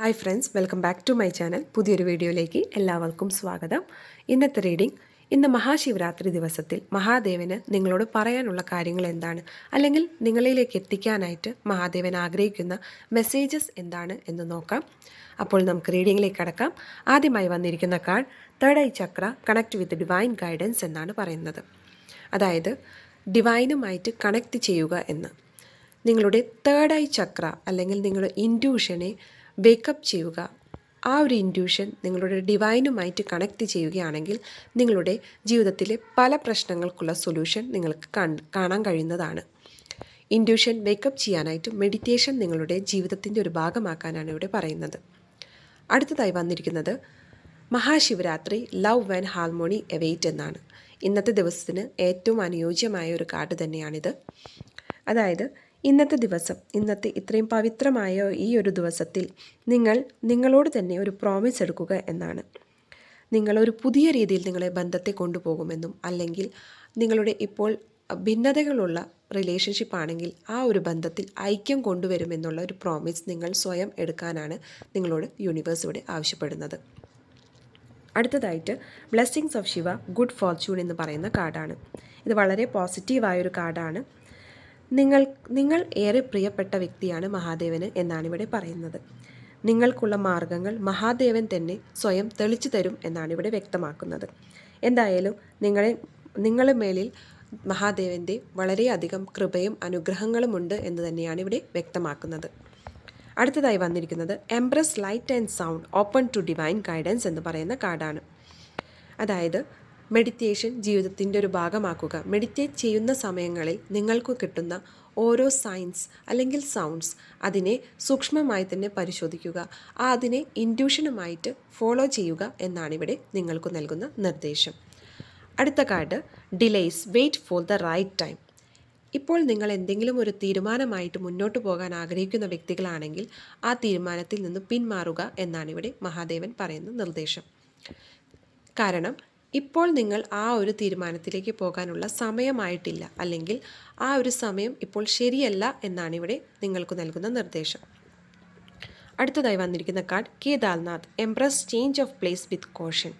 Hi friends welcome back to my channel പുതിയൊരു വീഡിയോയിലേക്ക് എല്ലാവർക്കും സ്വാഗതം. ഇന്നത്തെ റീഡിംഗ് ഇന്ന് മഹാശിവരാത്രി ദിവസത്തിൽ മഹാദേവന് നിങ്ങളോട് പറയാനുള്ള കാര്യങ്ങൾ എന്താണ്? അല്ലെങ്കിൽ നിങ്ങളിലേക്ക് എത്തിക്കാനായിട്ട് മഹാദേവൻ ആഗ്രഹിക്കുന്ന മെസ്സേജസ് എന്താണ് എന്ന് നോക്കാം. അപ്പോൾ നമുക്ക് റീഡിങ്ങിലേക്ക് കടക്കാം. ആദ്യമായി വന്നിരിക്കുന്ന card third eye chakra connect with divine guidance എന്നാണ് പറയുന്നത്. അതായത് ഡിവൈനുമായിട്ട് കണക്ട് ചെയ്യുക എന്ന്. നിങ്ങളുടെ തേർഡ് ഐ ചക്ര അല്ലെങ്കിൽ നിങ്ങളുടെ ഇൻഡ്യൂഷനെ വേക്കപ്പ് ചെയ്യുക. ആ ഒരു ഇൻഡ്യൂഷൻ നിങ്ങളുടെ ഡിവൈനുമായിട്ട് കണക്ട് ചെയ്യുകയാണെങ്കിൽ നിങ്ങളുടെ ജീവിതത്തിലെ പല പ്രശ്നങ്ങൾക്കുള്ള സൊല്യൂഷൻ നിങ്ങൾക്ക് കാണാൻ കഴിയുന്നതാണ്. ഇൻഡ്യൂഷൻ വേക്കപ്പ് ചെയ്യാനായിട്ട് മെഡിറ്റേഷൻ നിങ്ങളുടെ ജീവിതത്തിന്റെ ഒരു ഭാഗമാക്കാനാണ് ഇവിടെ പറയുന്നത്. അടുത്തതായി വന്നിരിക്കുന്നത് Mahashivratri love and harmony await എന്നാണ്. ഇന്നത്തെ ദിവസത്തിന് ഏറ്റവും അനുയോജ്യമായ ഒരു കാർഡ് തന്നെയാണിത്. അതായത് ഇന്നത്തെ ദിവസം ഇന്നത്തെ ഇത്രയും പവിത്രമായ ഈ ഒരു ദിവസത്തിൽ നിങ്ങൾ നിങ്ങളോട് തന്നെ ഒരു പ്രോമിസ് എടുക്കുക എന്നാണ്. നിങ്ങളൊരു പുതിയ രീതിയിൽ നിങ്ങളെ ബന്ധത്തെ കൊണ്ടുപോകുമെന്നും അല്ലെങ്കിൽ നിങ്ങളുടെ ഇപ്പോൾ ഭിന്നതകളുള്ള റിലേഷൻഷിപ്പ് ആണെങ്കിൽ ആ ഒരു ബന്ധത്തിൽ ഐക്യം കൊണ്ടുവരുമെന്നുള്ള ഒരു പ്രോമിസ് നിങ്ങൾ സ്വയം എടുക്കാനാണ് നിങ്ങളോട് യൂണിവേഴ്സ് ഇവിടെ ആവശ്യപ്പെടുന്നത്. അടുത്തതായിട്ട് blessings of Shiva good fortune എന്ന് പറയുന്ന കാർഡാണ്. ഇത് വളരെ പോസിറ്റീവായൊരു കാർഡാണ്. നിങ്ങൾ നിങ്ങൾ ഏറെ പ്രിയപ്പെട്ട വ്യക്തിയാണ് മഹാദേവന് എന്നാണ് ഇവിടെ പറയുന്നത്. നിങ്ങൾക്കുള്ള മാർഗങ്ങൾ മഹാദേവൻ തന്നെ സ്വയം തെളിച്ചു തരും എന്നാണ് ഇവിടെ വ്യക്തമാക്കുന്നത്. എന്തായാലും നിങ്ങളെ നിങ്ങളുടെ മേലിൽ മഹാദേവന്റെ വളരെയധികം കൃപയും അനുഗ്രഹങ്ങളുമുണ്ട് എന്ന് തന്നെയാണ് ഇവിടെ വ്യക്തമാക്കുന്നത്. അടുത്തതായി വന്നിരിക്കുന്നത് embrace light and sound open to divine guidance എന്ന് പറയുന്ന കാർഡാണ്. അതായത് മെഡിറ്റേഷൻ ജീവിതത്തിന്റെ ഒരു ഭാഗമാക്കുക. മെഡിറ്റേറ്റ് ചെയ്യുന്ന സമയങ്ങളിൽ നിങ്ങൾക്ക് കിട്ടുന്ന ഓരോ സൈൻസ് അല്ലെങ്കിൽ സൗണ്ട്സ് അതിനെ സൂക്ഷ്മമായി തന്നെ പരിശോധിക്കുക. ആ അതിനെ ഇൻഡ്യൂഷനുമായിട്ട് ഫോളോ ചെയ്യുക എന്നാണ് ഇവിടെ നിങ്ങൾക്ക് നൽകുന്ന നിർദ്ദേശം. അടുത്ത card delays wait for the right time ഇപ്പോൾ നിങ്ങൾ എന്തെങ്കിലും ഒരു തീരുമാനമായിട്ട് മുന്നോട്ട് പോകാൻ ആഗ്രഹിക്കുന്ന വ്യക്തികളാണെങ്കിൽ ആ തീരുമാനത്തിൽ നിന്ന് പിന്മാറുക എന്നാണ് ഇവിടെ മഹാദേവൻ പറയുന്ന നിർദ്ദേശം. കാരണം ഇപ്പോൾ നിങ്ങൾ ആ ഒരു തീരുമാനത്തിലേക്ക് പോകാനുള്ള സമയമായിട്ടില്ല. അല്ലെങ്കിൽ ആ ഒരു സമയം ഇപ്പോൾ ശരിയല്ല എന്നാണ് ഇവിടെ നിങ്ങൾക്ക് നൽകുന്ന നിർദ്ദേശം. അടുത്തതായി വന്നിരിക്കുന്ന card Kedarnath empress change of place with caution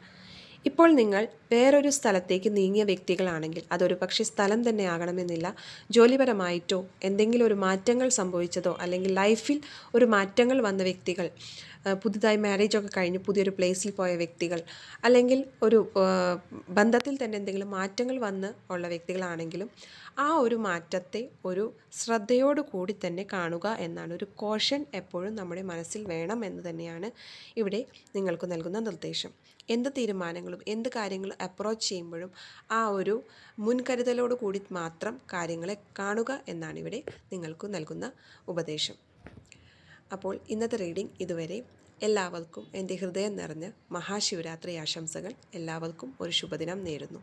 ഇപ്പോൾ നിങ്ങൾ വേറൊരു സ്ഥലത്തേക്ക് നീങ്ങിയ വ്യക്തികളാണെങ്കിൽ അതൊരു പക്ഷേ സ്ഥലം തന്നെ ആകണമെന്നില്ല. ജോലിപരമായിട്ടോ എന്തെങ്കിലും ഒരു മാറ്റങ്ങൾ സംഭവിച്ചതോ അല്ലെങ്കിൽ ലൈഫിൽ ഒരു മാറ്റങ്ങൾ വന്ന വ്യക്തികൾ പുതുതായി മാരേജൊക്കെ കഴിഞ്ഞ് പുതിയൊരു പ്ലേസിൽ പോയ വ്യക്തികൾ അല്ലെങ്കിൽ ഒരു ബന്ധത്തിൽ തന്നെ എന്തെങ്കിലും മാറ്റങ്ങൾ വന്ന് ഉള്ള വ്യക്തികളാണെങ്കിലും ആ ഒരു മാറ്റത്തെ ഒരു ശ്രദ്ധയോടു കൂടി തന്നെ കാണുക എന്നാണ് ഒരു കോഷൻ എപ്പോഴും നമ്മുടെ മനസ്സിൽ വേണം എന്ന് തന്നെയാണ് ഇവിടെ നിങ്ങൾക്ക് നൽകുന്ന നിർദ്ദേശം. എന്ത് തീരുമാനങ്ങളും എന്ത് കാര്യങ്ങളും അപ്രോച്ച് ചെയ്യുമ്പോഴും ആ ഒരു മുൻകരുതലോട് കൂടി മാത്രം കാര്യങ്ങളെ കാണുക എന്നാണ് ഇവിടെ നിങ്ങൾക്ക് നൽകുന്ന ഉപദേശം. അപ്പോൾ ഇന്നത്തെ റീഡിംഗ് ഇതുവരെ എല്ലാവർക്കും എന്റെ ഹൃദയം നിറഞ്ഞ മഹാശിവരാത്രി ആശംസകൾ. എല്ലാവർക്കും ഒരു ശുഭദിനം നേരുന്നു.